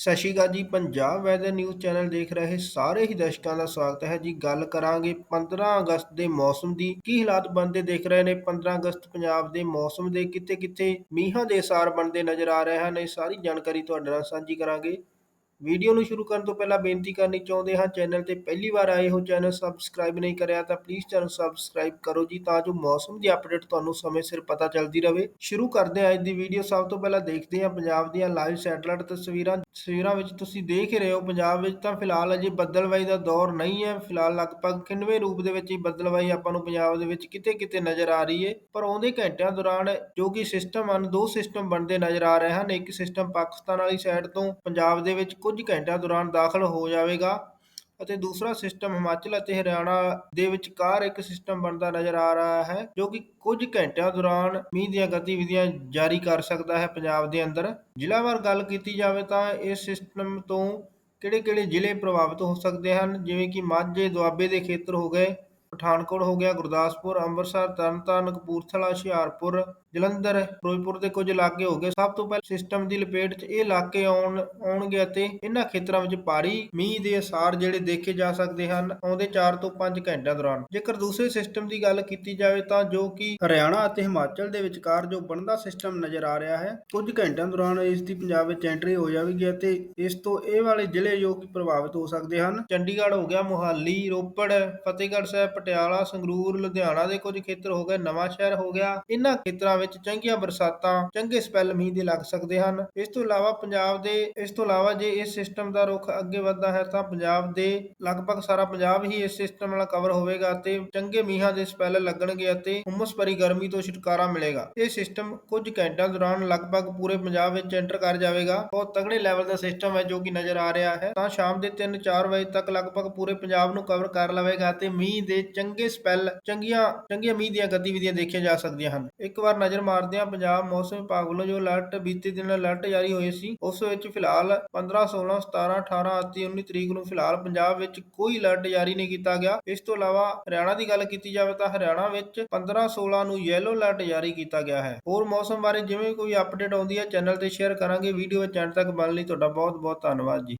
ਸਤਿ ਸ਼੍ਰੀ ਅਕਾਲ ਜੀ, Punjab weather news channel ਦੇਖ ਰਹੇ ਸਾਰੇ ਹੀ ਦਰਸ਼ਕਾਂ ਦਾ ਸਵਾਗਤ ਹੈ ਜੀ। ਗੱਲ ਕਰਾਂਗੇ 15 ਅਗਸਤ ਦੇ ਮੌਸਮ ਦੀ। ਕੀ ਹਾਲਾਤ ਬਣਦੇ ਦੇਖ ਰਹੇ ਨੇ? 15 ਅਗਸਤ ਪੰਜਾਬ ਦੇ ਮੌਸਮ ਦੇ ਕਿਤੇ ਕਿਤੇ ਮੀਂਹਾਂ ਦੇ ਅਸਾਰ ਬਣਦੇ ਨਜ਼ਰ ਆ ਰਹੇ ਹਨ, ਇਹ ਸਾਰੀ ਜਾਣਕਾਰੀ ਤੁਹਾਡੇ ਨਾਲ ਸਾਂਝੀ ਕਰਾਂਗੇ। ਵੀਡੀਓ ਨੂੰ ਸ਼ੁਰੂ ਕਰਨ ਤੋਂ ਪਹਿਲਾਂ ਬੇਨਤੀ ਕਰਨੀ ਚਾਹੁੰਦੇ ਹਾਂ, ਚੈਨਲ ਤੇ ਪਹਿਲੀ ਵਾਰ ਆਏ ਹੋ, ਚੈਨਲ ਸਬਸਕ੍ਰਾਈਬ ਨਹੀਂ ਕਰਿਆ ਤਾਂ ਪਲੀਜ਼ ਚੈਨਲ ਸਬਸਕ੍ਰਾਈਬ ਕਰੋ ਜੀ, ਤਾਂ ਜੋ ਮੌਸਮ ਦੀ ਅਪਡੇਟ ਤੁਹਾਨੂੰ ਸਮੇਂ ਸਿਰ ਪਤਾ ਚੱਲਦੀ ਰਹੇ। ਸ਼ੁਰੂ ਕਰਦੇ ਹਾਂ ਅੱਜ ਦੀ ਵੀਡੀਓ। ਸਭ ਤੋਂ ਪਹਿਲਾਂ ਦੇਖਦੇ ਹਾਂ ਪੰਜਾਬ ਦੀਆਂ ਲਾਈਵ ਸੈਟਲਾਈਟ ਤਸਵੀਰਾਂ ਤਸਵੀਰਾਂ ਵਿੱਚ ਤੁਸੀਂ ਦੇਖ ਹੀ ਰਹੇ ਹੋ, ਪੰਜਾਬ ਵਿੱਚ ਤਾਂ ਫਿਲਹਾਲ ਅਜੇ ਬੱਦਲਵਾਈ ਦਾ ਦੌਰ ਨਹੀਂ ਹੈ। ਫਿਲਹਾਲ ਲਗਭਗ ਕਿੰਨਵੇਂ ਰੂਪ ਦੇ ਵਿੱਚ ਹੀ ਬੱਦਲਵਾਈ ਆਪਾਂ ਨੂੰ ਪੰਜਾਬ ਦੇ ਵਿੱਚ ਕਿਤੇ ਕਿਤੇ ਨਜ਼ਰ ਆ ਰਹੀ ਹੈ। ਪਰ ਆਉਂਦੇ ਘੰਟਿਆਂ ਦੌਰਾਨ ਜੋ ਕਿ ਸਿਸਟਮ ਹਨ, ਦੋ ਸਿਸਟਮ ਬਣਦੇ ਨਜ਼ਰ ਆ ਰਹੇ ਹਨ। ਇੱਕ ਸਿਸਟਮ ਪਾਕਿਸਤਾਨ ਵਾਲੀ ਸਾਈਡ ਤੋਂ ਪੰਜਾਬ ਦੇ ਵਿੱਚ ਕੁਝ ਘੰਟਿਆਂ ਦੌਰਾਨ ਦਾਖਲ ਹੋ ਜਾਵੇਗਾ। ਅਤੇ ਦੂਸਰਾ ਸਿਸਟਮ ਹਿਮਾਚਲ ਅਤੇ ਹਰਿਆਣਾ ਦੇ ਵਿਚਕਾਰ ਇੱਕ ਸਿਸਟਮ ਬਣਦਾ ਨਜ਼ਰ ਆ ਰਿਹਾ ਹੈ, ਜੋ ਕਿ ਕੁਝ ਘੰਟਿਆਂ ਦੌਰਾਨ ਮੀਂਹ ਦੀਆਂ ਗਤੀਵਿਧੀਆਂ ਜਾਰੀ ਕਰ ਸਕਦਾ ਹੈ ਪੰਜਾਬ ਦੇ ਅੰਦਰ। ਜ਼ਿਲ੍ਹਾਵਾਰ ਗੱਲ ਕੀਤੀ ਜਾਵੇ ਤਾਂ ਇਸ ਸਿਸਟਮ ਤੋਂ ਕਿਹੜੇ-ਕਿਹੜੇ ਜ਼ਿਲ੍ਹੇ ਪ੍ਰਭਾਵਿਤ ਹੋ ਸਕਦੇ ਹਨ? ਜਿਵੇਂ ਕਿ ਮਾਝੇ, ਦੁਆਬੇ ਦੇ ਖੇਤਰ ਹੋ ਗਏ, ਪਠਾਨਕੋਟ ਹੋ ਗਿਆ, ਗੁਰਦਾਸਪੁਰ, ਅੰਮ੍ਰਿਤਸਰ, ਤਰਨਤਾਰਨ, ਕਪੂਰਥਲਾ, ਹੁਸ਼ਿਆਰਪੁਰ ਜਲੰਧਰ, ਫਿਰੋਜ਼ਪੁਰ ਦੇ ਕੁਝ ਇਲਾਕੇ ਹੋ ਗਏ। ਸਭ ਤੋਂ ਪਹਿਲਾਂ ਸਿਸਟਮ ਦੀ ਲਪੇਟ 'ਚ ਇਹ ਇਲਾਕੇ ਆਉਣ, ਆਉਣਗੇ ਅਤੇ ਇਹਨਾਂ ਖੇਤਰਾਂ ਵਿੱਚ ਭਾਰੀ ਮੀਂਹ ਦੇ ਅਸਾਰ ਜਿਹੜੇ ਦੇਖੇ ਜਾ ਸਕਦੇ ਹਨ, ਆਉਂਦੇ 4 ਤੋਂ 5 ਘੰਟਿਆਂ ਦੌਰਾਨ। ਜੇਕਰ ਦੂਸਰੇ ਸਿਸਟਮ ਦੀ ਗੱਲ ਕੀਤੀ ਜਾਵੇ ਤਾਂ ਜੋ ਕਿ ਹਰਿਆਣਾ ਅਤੇ ਹਿਮਾਚਲ ਦੇ ਵਿਚਕਾਰ ਜੋ ਬਣਦਾ ਸਿਸਟਮ ਨਜ਼ਰ ਆ ਰਿਹਾ ਹੈ, ਕੁਝ ਘੰਟਿਆਂ ਦੌਰਾਨ ਇਸ ਦੀ ਪੰਜਾਬ ਵਿੱਚ ਐਂਟਰੀ ਹੋ ਜਾਵੇਗੀ ਅਤੇ ਇਸ ਤੋਂ ਇਹ ਵਾਲੇ ਜ਼ਿਲ੍ਹੇ ਜੋ ਕਿ ਪ੍ਰਭਾਵਿਤ ਹੋ ਸਕਦੇ ਹਨ, ਚੰਡੀਗੜ੍ਹ ਹੋ ਗਿਆ, ਮੁਹਾਲੀ, ਰੋਪੜ, ਫਤਿਹਗੜ੍ਹ ਸਾਹਿਬ, ਪਟਿਆਲਾ, ਸੰਗਰੂਰ, ਲੁਧਿਆਣਾ ਦੇ ਕੁਝ ਖੇਤਰ ਹੋ ਗਏ ਨਵਾਂ ਸ਼ਹਿਰ ਹੋ ਗਿਆ। ਇਹਨਾਂ ਖੇਤਰਾਂ ਵਿੱਚ ਚੰਗੀਆਂ ਬਰਸਾਤਾਂ, ਚੰਗੇ ਸਪੈਲ ਮੀਂਹ ਦੇ ਲੱਗ ਸਕਦੇ ਹਨ। ਇਸ ਤੋਂ ਇਲਾਵਾ ਪੰਜਾਬ ਦੇ, ਇਸ ਤੋਂ ਇਲਾਵਾ ਜੇ ਇਸ ਸਿਸਟਮ ਦਾ ਰੁਖ ਅੱਗੇ ਵੱਧਦਾ ਹੈ ਤਾਂ ਪੰਜਾਬ ਦੇ ਲਗਭਗ ਸਾਰਾ ਪੰਜਾਬ ਹੀ ਇਸ ਸਿਸਟਮ ਨਾਲ ਕਵਰ ਹੋਵੇਗਾ ਅਤੇ ਚੰਗੇ ਮੀਂਹਾਂ ਦੇ ਸਪੈਲ ਲੱਗਣਗੇ ਅਤੇ ਹੁਮਸ ਭਰੀ ਗਰਮੀ ਤੋਂ ਛੁਟਕਾਰਾ ਮਿਲੇਗਾ। ਇਹ ਸਿਸਟਮ ਕੁਝ ਘੰਟਿਆਂ ਦੌਰਾਨ ਲਗਭਗ ਪੂਰੇ ਪੰਜਾਬ ਵਿੱਚ ਐਂਟਰ ਕਰ ਜਾਵੇਗਾ। ਬਹੁਤ ਤਗੜੇ ਲੈਵਲ ਦਾ ਸਿਸਟਮ ਹੈ ਜੋ ਕਿ ਨਜ਼ਰ ਆ ਰਿਹਾ ਹੈ। ਤਾਂ ਸ਼ਾਮ ਦੇ 3-4 ਵਜੇ ਤੱਕ ਲਗਭਗ ਪੂਰੇ ਪੰਜਾਬ ਨੂੰ ਕਵਰ ਕਰ ਲਵੇਗਾ ਤੇ ਮੀਂਹ ਦੇ ਚੰਗੇ ਸਪੈਲ ਚੰਗੀਆਂ ਚੰਗੀਆਂ ਮੀਂਹ ਦੀਆਂ ਗਤੀਵਿਧੀਆਂ ਦੇਖੀਆਂ ਜਾ ਸਕਦੀਆਂ ਹਨ। ਇੱਕ ਵਾਰ ਨਜ਼ਰ ਮਾਰਦੇ ਹਾਂ ਪੰਜਾਬ ਮੌਸਮ ਵਿਭਾਗ ਵੱਲੋਂ ਜੋ ਅਲਰਟ ਬੀਤੇ ਦਿਨ ਅਲਰਟ ਜਾਰੀ ਹੋਏ ਸੀ, ਉਸ ਵਿੱਚ ਫਿਲਹਾਲ 15 16 17 18 ਅਤੇ 19 ਤਰੀਕ ਨੂੰ ਫਿਲਹਾਲ ਪੰਜਾਬ ਵਿੱਚ ਕੋਈ ਅਲਰਟ ਜਾਰੀ ਨਹੀਂ ਕੀਤਾ ਗਿਆ। ਇਸ ਤੋਂ ਇਲਾਵਾ ਹਰਿਆਣਾ ਦੀ ਗੱਲ ਕੀਤੀ ਜਾਵੇ ਤਾਂ ਹਰਿਆਣਾ ਵਿੱਚ 15 16 ਨੂੰ ਯੈਲੋ ਅਲਰਟ ਜਾਰੀ ਕੀਤਾ ਗਿਆ ਹੈ। ਹੋਰ ਮੌਸਮ ਬਾਰੇ ਜਿਵੇਂ ਕੋਈ ਅਪਡੇਟ ਆਉਂਦੀ ਹੈ, ਚੈਨਲ ਤੇ ਸ਼ੇਅਰ ਕਰਾਂਗੇ। ਵੀਡੀਓ ਵਿੱਚ ਤੱਕ ਬਣਨ ਲਈ ਤੁਹਾਡਾ ਬਹੁਤ ਬਹੁਤ ਧੰਨਵਾਦ ਜੀ।